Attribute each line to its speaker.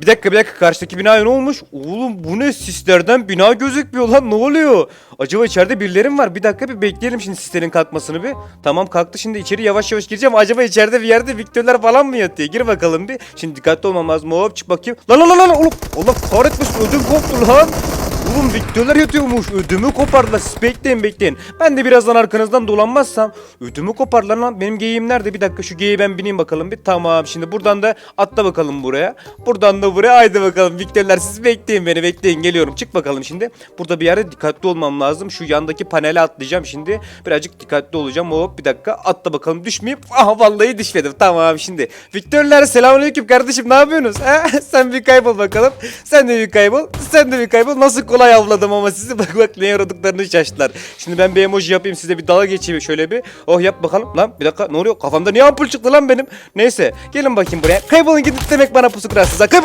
Speaker 1: Bir dakika bir dakika karşıdaki bina ne olmuş? Oğlum bu ne sislerden bina gözükmüyor lan ne oluyor? Acaba içeride birileri mi var? Bir dakika bir bekleyelim şimdi sislerin kalkmasını bir. Tamam kalktı şimdi içeri yavaş yavaş gireceğim. Acaba içeride bir yerde Victor'lar falan mı yatıyor? Gir bakalım bir. Şimdi dikkatli olmam lazım. Hop çık bakayım. Lan lan lan lan oğlum. Allah kahretmesin ödüm koptu lan. Oğlum Victor'lar yatıyormuş. Ödümü kopardılar. Siz bekleyin bekleyin. Ben de birazdan arkanızdan dolanmazsam ödümü kopardılar lan. Benim geyiğim nerede? Bir dakika şu geyiğe ben bineyim bakalım bir. Tamam şimdi buradan da atla bakalım buraya. Buradan da buraya haydi bakalım. Victor'lar siz bekleyin beni bekleyin geliyorum. Çık bakalım şimdi. Burada bir yerde dikkatli olmam lazım. Şu yandaki panele atlayacağım şimdi. Birazcık dikkatli olacağım. Hop bir dakika atla bakalım düşmeyeyim. Aha vallahi düşmedim. Tamam şimdi. Victor'lar selamünaleyküm kardeşim ne yapıyorsunuz? Ha? Sen bir kaybol bakalım. Sen de bir kaybol. Sen de bir kaybol. Nasıl kolay avladım ama sizi bak bak ne yaradıklarını şaştılar. Şimdi ben bir emoji yapayım size bir dalga geçeyim şöyle bir. Oh yap bakalım. Lan bir dakika ne oluyor? Kafamda niye ampul çıktı lan benim? Neyse gelin bakayım buraya. Kaybolun gidin demek bana pusu kırarsınız. Kaybol.